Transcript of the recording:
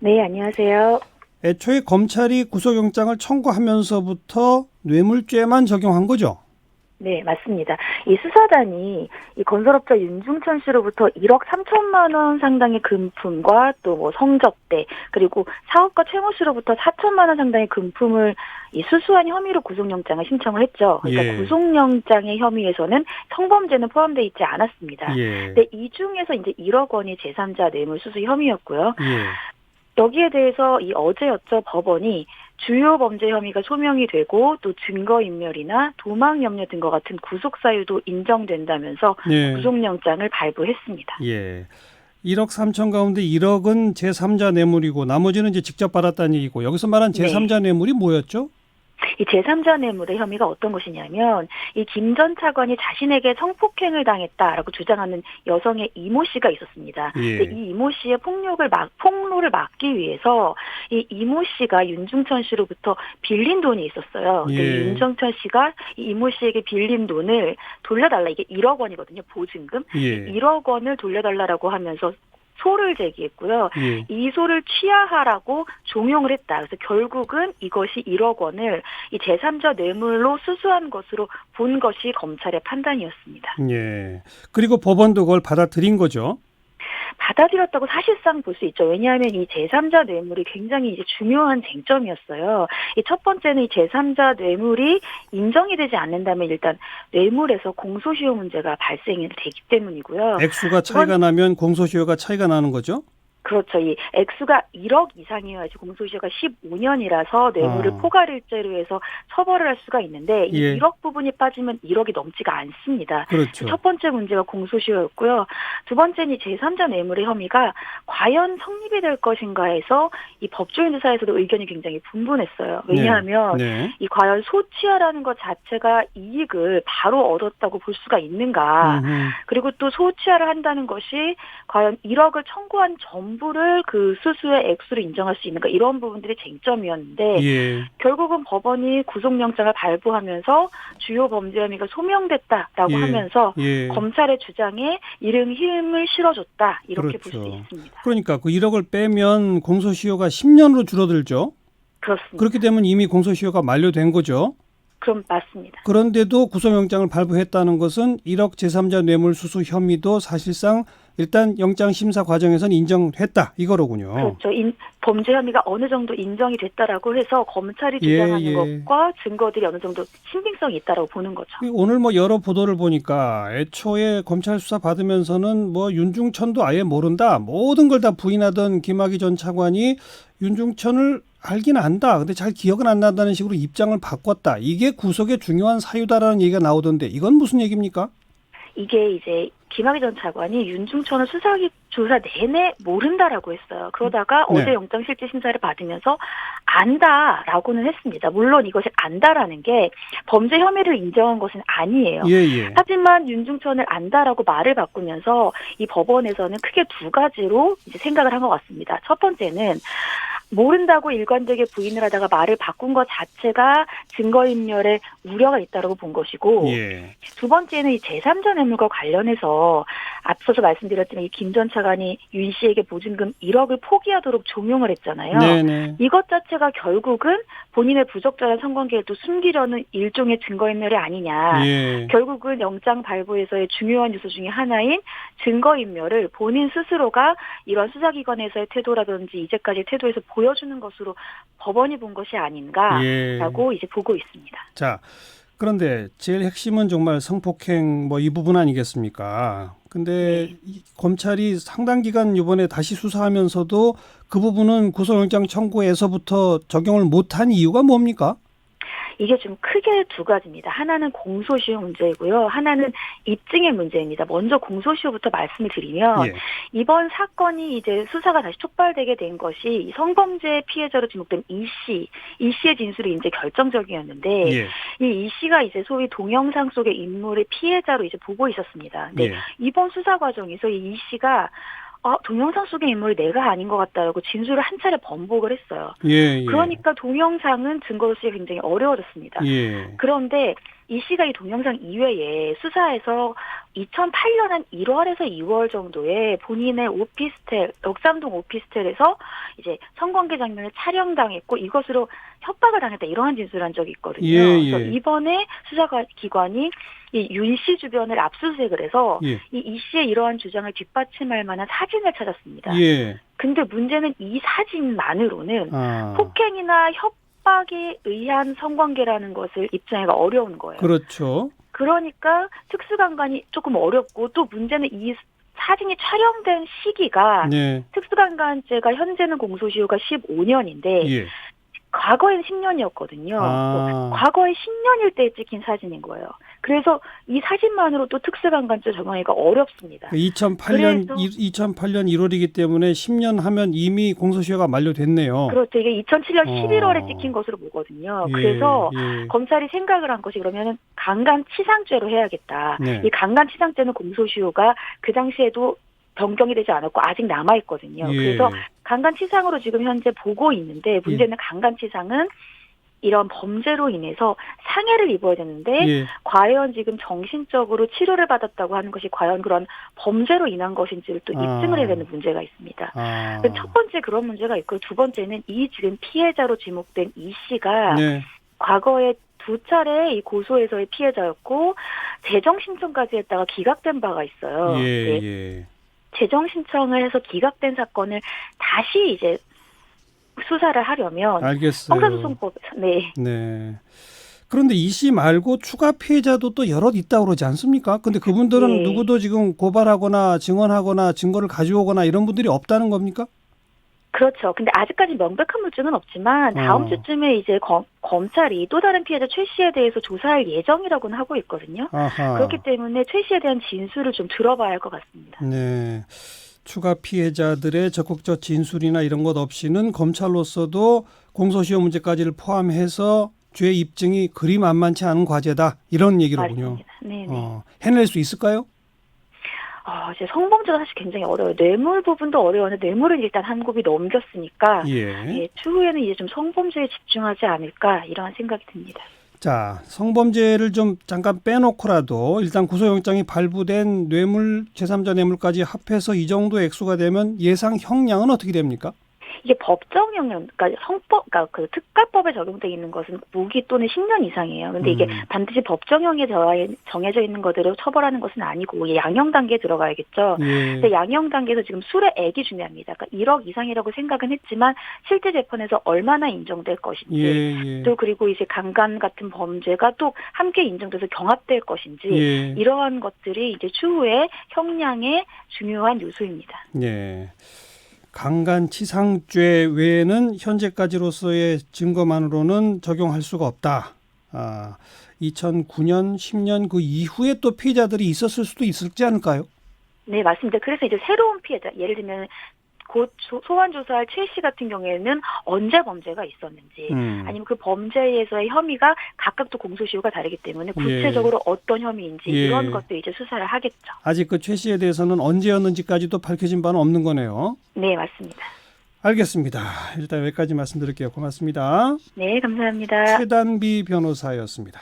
네, 안녕하세요. 애초에 검찰이 구속영장을 청구하면서부터 뇌물죄만 적용한 거죠? 네, 맞습니다. 이 수사단이 이 건설업자 윤중천 씨로부터 1억 3천만 원 상당의 금품과 또 뭐 성접대 그리고 사업가 최모 씨로부터 4천만 원 상당의 금품을 이 수수한 혐의로 구속영장을 신청을 했죠. 그러니까 예. 구속영장의 혐의에서는 성범죄는 포함되어 있지 않았습니다. 예. 근데 이 중에서 이제 1억 원이 제3자 뇌물수수 혐의였고요. 예. 여기에 대해서 이 어제였죠 법원이 주요 범죄 혐의가 소명이 되고 또 증거인멸이나 도망 염려 등과 같은 구속 사유도 인정된다면서 예. 구속영장을 발부했습니다. 예. 1억 3천 가운데 1억은 제3자 뇌물이고 나머지는 이제 직접 받았다는 얘기고 여기서 말한 네. 제3자 뇌물이 뭐였죠? 이 제3자 뇌물의 혐의가 어떤 것이냐면 이 김 전 차관이 자신에게 성폭행을 당했다라고 주장하는 여성의 이모 씨가 있었습니다. 예. 이 이모 씨의 폭력을 막 폭로를 막기 위해서 이 이모 씨가 윤중천 씨로부터 빌린 돈이 있었어요. 예. 윤중천 씨가 이 이모 씨에게 빌린 돈을 돌려달라 이게 1억 원이거든요 보증금 예. 1억 원을 돌려달라라고 하면서 소를 제기했고요. 예. 이 소를 취하하라고 종용을 했다. 그래서 결국은 이것이 1억 원을 이 제3자 뇌물로 수수한 것으로 본 것이 검찰의 판단이었습니다. 예. 그리고 법원도 그걸 받아들인 거죠. 받아들였다고 사실상 볼 수 있죠. 왜냐하면 이 제3자 뇌물이 굉장히 이제 중요한 쟁점이었어요. 이 첫 번째는 이 제3자 뇌물이 인정이 되지 않는다면 일단 뇌물에서 공소시효 문제가 발생이 되기 때문이고요. 액수가 차이가 나면 공소시효가 차이가 나는 거죠? 그렇죠. 이 액수가 1억 이상이어야지 공소시효가 15년이라서 뇌물을 아. 포괄일죄로 해서 처벌을 할 수가 있는데 이 예. 1억 부분이 빠지면 1억이 넘지가 않습니다. 그렇죠. 첫 번째 문제가 공소시효였고요. 두 번째는 이 제3자 뇌물의 혐의가 과연 성립이 될 것인가에서 이 법조인들 사이에서도 의견이 굉장히 분분했어요. 왜냐하면 네. 이 과연 소취하라는 것 자체가 이익을 바로 얻었다고 볼 수가 있는가. 음흠. 그리고 또 소취하를 한다는 것이 과연 1억을 청구한 전부 를 그 수수의 액수로 인정할 수 있는가 이런 부분들이 쟁점이었는데 예. 결국은 법원이 구속영장을 발부하면서 주요 범죄 혐의가 소명됐다라고 예. 하면서 예. 검찰의 주장에 이른 힘을 실어줬다 이렇게 볼 그렇죠. 수 있습니다. 그러니까 그 1억을 빼면 공소시효가 10년으로 줄어들죠. 그렇습니다. 그렇게 되면 이미 공소시효가 만료된 거죠. 그럼 맞습니다. 그런데도 구속영장을 발부했다는 것은 1억 제3자 뇌물 수수 혐의도 사실상 일단 영장 심사 과정에서는 인정했다 이거로군요. 그렇죠. 인- 범죄 혐의가 어느 정도 인정이 됐다라고 해서 검찰이 예, 주장하는 예. 것과 증거들이 어느 정도 신빙성이 있다라고 보는 거죠. 오늘 뭐 여러 보도를 보니까 애초에 검찰 수사 받으면서는 뭐 윤중천도 아예 모른다 모든 걸 다 부인하던 김학의 전 차관이 윤중천을 알긴 안다 근데 잘 기억은 안 난다는 식으로 입장을 바꿨다 이게 구속의 중요한 사유다라는 얘기가 나오던데 이건 무슨 얘기입니까? 이게 이제 김학의 전 차관이 윤중천을 수사기 조사 내내 모른다라고 했어요. 그러다가 네. 어제 영장실질 심사를 받으면서 안다라고는 했습니다. 물론 이것이 안다라는 게 범죄 혐의를 인정한 것은 아니에요. 예 예. 하지만 윤중천을 안다라고 말을 바꾸면서 이 법원에서는 크게 두 가지로 이제 생각을 한 것 같습니다. 첫 번째는 모른다고 일관되게 부인을 하다가 말을 바꾼 것 자체가 증거인멸에 우려가 있다라고 본 것이고 예. 두 번째는 이 제3자 뇌물과 관련해서 앞서서 말씀드렸지만 이 김 전 차관이 윤 씨에게 보증금 1억을 포기하도록 종용을 했잖아요. 네네. 이것 자체가 결국은 본인의 부적절한 또 숨기려는 일종의 증거인멸이 아니냐. 예. 결국은 영장 발부에서의 중요한 요소 중에 하나인 증거인멸을 본인 스스로가 이런 수사기관에서의 태도라든지 이제까지 태도에서 보여주는 것으로 법원이 본 것이 예. 아닌가라고 이제 보고 있습니다. 자, 그런데 제일 핵심은 정말 성폭행 뭐 이 부분 아니겠습니까? 근데 네. 이 검찰이 상당 기간 이번에 다시 수사하면서도 그 부분은 구속영장 청구에서부터 적용을 못한 이유가 뭡니까? 이게 좀 크게 두 가지입니다. 하나는 공소시효 문제이고요. 하나는 입증의 문제입니다. 먼저 공소시효부터 말씀을 드리면 예. 이번 사건이 이제 수사가 다시 촉발되게 된 것이 이 성범죄 피해자로 지목된 이 씨, 이 씨의 진술이 이제 결정적이었는데 예. 이이 씨가 이제 소위 동영상 속의 인물의 피해자로 이제 보고 있었습니다. 근데 예. 이번 수사 과정에서 이이 씨가 아, 동영상 속의 인물이 내가 아닌 것 같다라고 진술을 한 차례 번복을 했어요. 예. 예. 그러니까 동영상은 증거로서 굉장히 어려워졌습니다. 예. 그런데 이 씨가 이 동영상 이외에 수사에서 2008년 한 1월에서 2월 정도에 본인의 오피스텔, 역삼동 오피스텔에서 이제 성관계 장면을 촬영당했고 이것으로 협박을 당했다 이러한 진술을 한 적이 있거든요. 예, 예. 그래서 이번에 수사기관이 이 윤 씨 주변을 압수수색을 해서 예. 이이 씨의 이러한 주장을 뒷받침할 만한 사진을 찾았습니다. 예. 근데 문제는 이 사진만으로는 아. 폭행이나 협 박에 의한 성관계라는 것을 입증하기가 어려운 거예요. 그렇죠. 그러니까 특수강간이 조금 어렵고 또 문제는 이 사진이 촬영된 시기가 네. 특수강간죄가 현재는 공소시효가 15년인데 예. 과거엔 10년이었거든요. 아. 과거에 10년일 때 찍힌 사진인 거예요. 그래서 이 사진만으로 또 특수강간죄 적용하기가 어렵습니다. 2008년 그래서- 2008년 1월이기 때문에 10년 하면 이미 공소시효가 만료됐네요. 그렇죠. 이게 2007년 어. 11월에 찍힌 것으로 보거든요. 예, 그래서 예. 검찰이 생각을 한 것이 그러면은 강간치상죄로 해야겠다. 네. 이 강간치상죄는 공소시효가 그 당시에도 변경이 되지 않았고 아직 남아 있거든요. 예. 그래서 강간치상으로 지금 현재 보고 있는데 문제는 강간치상은 이런 범죄로 인해서 상해를 입어야 되는데 예. 과연 지금 정신적으로 치료를 받았다고 하는 것이 과연 그런 범죄로 인한 것인지를 또 아. 입증을 해야 되는 문제가 있습니다. 아. 그첫 번째 그런 문제가 있고 두 번째는 이 지금 피해자로 지목된 이 씨가 네. 과거에 두 차례 이 고소에서의 피해자였고 재정 신청까지 했다가 기각된 바가 있어요. 예, 네, 예. 재정 신청을 해서 기각된 사건을 다시 이제 수사를 하려면 알겠어요. 형사소송법에서 네 네. 그런데 이 씨 말고 추가 피해자도 또 여럿 있다고 그러지 않습니까? 근데 그분들은 네. 누구도 지금 고발하거나 증언하거나 증거를 가져오거나 이런 분들이 없다는 겁니까? 그렇죠. 근데 아직까지 명백한 물증은 없지만 다음 어. 주쯤에 이제 검, 검찰이 또 다른 피해자 최 씨에 대해서 조사할 예정이라고는 하고 있거든요. 아하. 그렇기 때문에 최 씨에 대한 진술을 좀 들어봐야 할 것 같습니다. 네. 추가 피해자들의 적극적 진술이나 이런 것 없이는 검찰로서도 공소시효 문제까지를 포함해서 죄 입증이 그리 만만치 않은 과제다. 이런 얘기로군요. 네. 어, 해낼 수 있을까요? 아, 이제 성범죄가 사실 굉장히 어려워요. 뇌물 부분도 어려운데 뇌물은 일단 한 곱이 넘겼으니까 예. 예, 추후에는 이제 좀 성범죄에 집중하지 않을까 이런 생각이 듭니다. 자, 성범죄를 좀 잠깐 빼놓고라도 일단 구속영장이 발부된 뇌물, 제3자 뇌물까지 합해서 이 정도 액수가 되면 예상 형량은 어떻게 됩니까? 이게 법정형량, 그러니까 성법, 그러니까 그 특가법에 적용돼 있는 것은 무기 또는 10년 이상이에요. 근데 이게 음. 반드시 법정형에 저- 정해져 있는 것대로 처벌하는 것은 아니고 양형 단계에 들어가야겠죠. 예. 근데 양형 단계에서 지금 술의 액이 중요합니다. 그러니까 1억 이상이라고 생각은 했지만 실제 재판에서 얼마나 인정될 것인지 예, 예. 또 그리고 이제 강간 같은 범죄가 또 함께 인정돼서 경합될 것인지 예. 이러한 것들이 이제 추후에 형량의 중요한 요소입니다. 예. 강간치상죄 외에는 현재까지로서의 증거만으로는 적용할 수가 없다. 아, 2009년, 10년 그 이후에 또 피해자들이 있었을 수도 있을지 않을까요? 네, 맞습니다. 그래서 이제 새로운 피해자, 예를 들면 곧 조- 소환 조사할 최 씨 같은 경우에는 언제 범죄가 있었는지 음. 아니면 그 범죄에서의 혐의가 각각 또 공소시효가 다르기 때문에 구체적으로 어떤 혐의인지 예. 이런 것도 이제 수사를 하겠죠. 아직 그 최 씨에 대해서는 언제였는지까지도 밝혀진 바는 없는 거네요. 네, 맞습니다. 알겠습니다. 일단 여기까지 말씀드릴게요. 고맙습니다. 네, 감사합니다. 최단비 변호사였습니다.